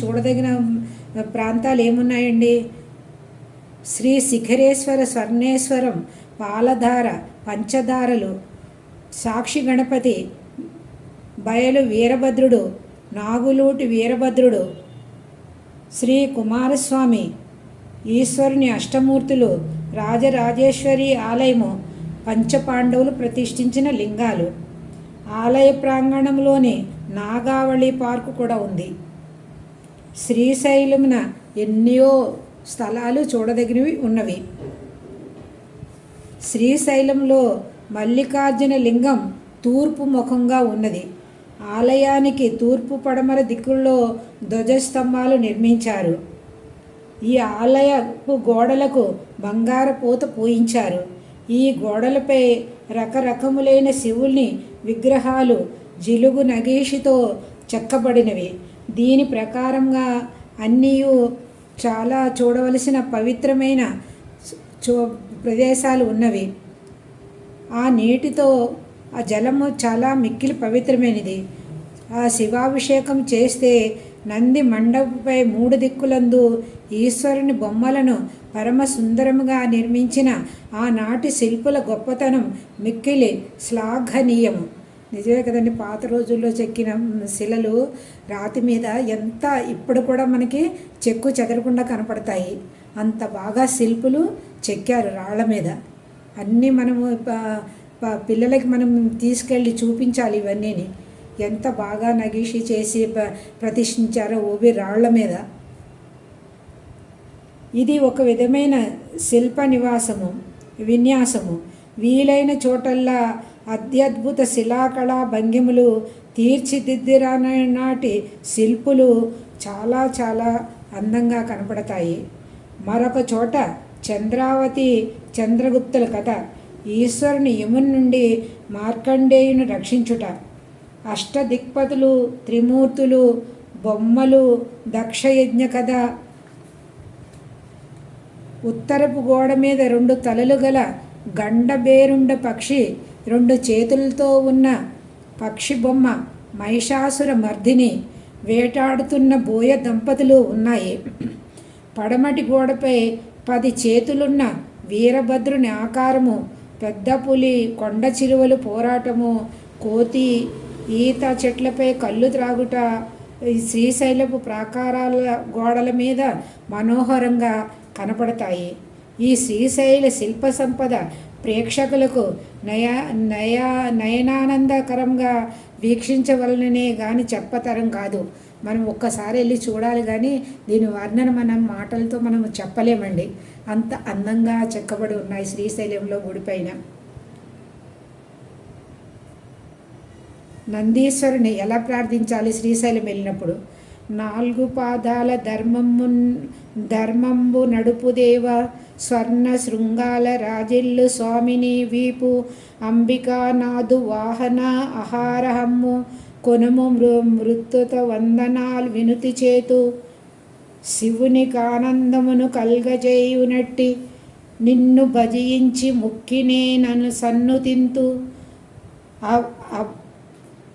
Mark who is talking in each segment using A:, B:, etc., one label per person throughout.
A: చూడదగిన ప్రాంతాలు ఏమున్నాయండి? శ్రీ శిఖరేశ్వర స్వర్ణేశ్వరం పాలధార పంచదారలు సాక్షి గణపతి బయలు వీరభద్రుడు నాగులూటి వీరభద్రుడు శ్రీ కుమారస్వామి ఈశ్వరుని అష్టమూర్తులు రాజరాజేశ్వరి ఆలయము పంచపాండవులు ప్రతిష్ఠించిన లింగాలు. ఆలయ ప్రాంగణంలోని నాగావళి పార్కు కూడా ఉంది. శ్రీశైలమున ఎన్నో స్థలాలు చూడదగినవి ఉన్నవి. శ్రీశైలంలో మల్లికార్జున లింగం తూర్పు ముఖంగా ఉన్నది. ఆలయానికి తూర్పు పడమర దిక్కుల్లో ధ్వజస్తంభాలు నిర్మించారు. ఈ ఆలయపు గోడలకు బంగార పూత పూయించారు. ఈ గోడలపై రకరకములైన శివుల్ని విగ్రహాలు జిలుగు నగేషితో చెక్కబడినవి. దీని ప్రకారంగా అన్నీ చాలా చూడవలసిన పవిత్రమైన చో ప్రదేశాలు ఉన్నవి. ఆ నీటితో ఆ జలము చాలా మిక్కిలి పవిత్రమైనది. ఆ శివాభిషేకం చేస్తే నంది మండపపై మూడు దిక్కులందు ఈశ్వరుని బొమ్మలను పరమ సుందరముగా నిర్మించిన ఆనాటి శిల్పుల గొప్పతనం మిక్కిలి శ్లాఘనీయము. నిజమే కదండి. పాత రోజుల్లో చెక్కిన శిలలు రాతి మీద ఎంత ఇప్పుడు కూడా మనకి చెక్కు చెదరకుండా కనపడతాయి. అంత బాగా శిల్పులు చెక్కారు రాళ్ళ మీద. అన్నీ మనము పిల్లలకి మనం తీసుకెళ్ళి చూపించాలి ఇవన్నీని. ఎంత బాగా నగీషి చేసి ప్రతిష్ఠించారో ఓవి రాళ్ళ మీద. ఇది ఒక విధమైన శిల్ప నివాసము విన్యాసము. వీలైన చోటల్లా అత్యద్భుత శిలాకళా భంగిములు తీర్చిదిద్దిరాన నాటి శిల్పులు చాలా చాలా అందంగా కనపడతాయి. మరొక చోట చంద్రావతి చంద్రగుప్తుల కథ ఈశ్వరుని యముని నుండి మార్కండేయుని రక్షించుట. అష్టదిక్పతులు త్రిమూర్తులు బొమ్మలు దక్షయజ్ఞ కథ. ఉత్తరపు గోడ మీద రెండు తలలు గల గండబేరుండ పక్షి రెండు చేతులతో ఉన్న పక్షి బొమ్మ మహిషాసుర మర్దిని వేటాడుతున్న బోయ దంపతులు ఉన్నాయి. పడమటి గోడపై పది చేతులున్న వీరభద్రుని ఆకారము పెద్ద పులి కొండ చిలువలు పోరాటము కోతి ఈత చెట్లపై కళ్ళు త్రాగుట ఈ శ్రీశైలపు ప్రాకారాల గోడల మీద మనోహరంగా కనపడతాయి. ఈ శ్రీశైల శిల్ప సంపద ప్రేక్షకులకు నయా నయ నయనానందకరంగా వీక్షించవలననే కానీ చెప్పతరం కాదు. మనం ఒక్కసారి వెళ్ళి చూడాలి కానీ దీని వర్ణన మనం మాటలతో మనం చెప్పలేమండి. అంత అందంగా చెక్కబడి ఉన్నాయి శ్రీశైలంలో గుడిపైన నందీశ్వరుని ఎలా ప్రార్థించాలి శ్రీశైలం వెళ్ళినప్పుడు? నాలుగు పాదాల ధర్మము ధర్మంబు నడుపుదేవ స్వర్ణ శృంగాల రాజిల్లు స్వామిని వీపు. అంబికానాథు వాహన ఆహారహమ్ము. కొనుము మృ మృత్యుత వందనాలు వినుతి చేతు. శివునికి ఆనందమును కల్గజేయునట్టి నిన్ను భజించి ముక్కినే నన్ను సన్నుతింతు అ-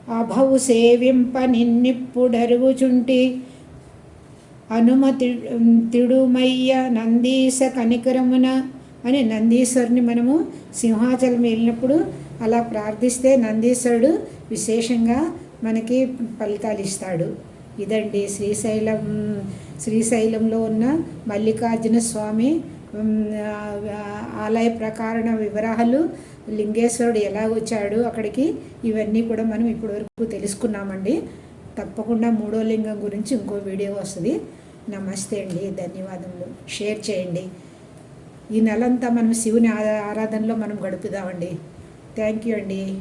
A: అభవు సేవింప నిన్నిప్పుడరుగుచుంటి అనుమతి తిడుమయ్య నందీశ కనికరమున అని నందీశ్వరుని మనము సింహాచలం వెళ్ళినప్పుడు అలా ప్రార్థిస్తే నందీశ్వరుడు విశేషంగా మనకి ఫలితాలు ఇస్తాడు. ఇదండి శ్రీశైలం శ్రీశైలంలో ఉన్న మల్లికార్జున స్వామి ఆలయ ప్రకారణ వివరాలు లింగేశ్వరుడు ఎలా వచ్చాడు అక్కడికి ఇవన్నీ కూడా మనం ఇప్పటివరకు తెలుసుకున్నామండి. తప్పకుండా మూడో లింగం గురించి ఇంకో వీడియో వస్తుంది. నమస్తే అండి ధన్యవాదములు. షేర్ చేయండి. ఈ నెలంతా మనం శివుని ఆ- ఆరాధనలో మనం గడుపుదామండి. థ్యాంక్ యూ అండి.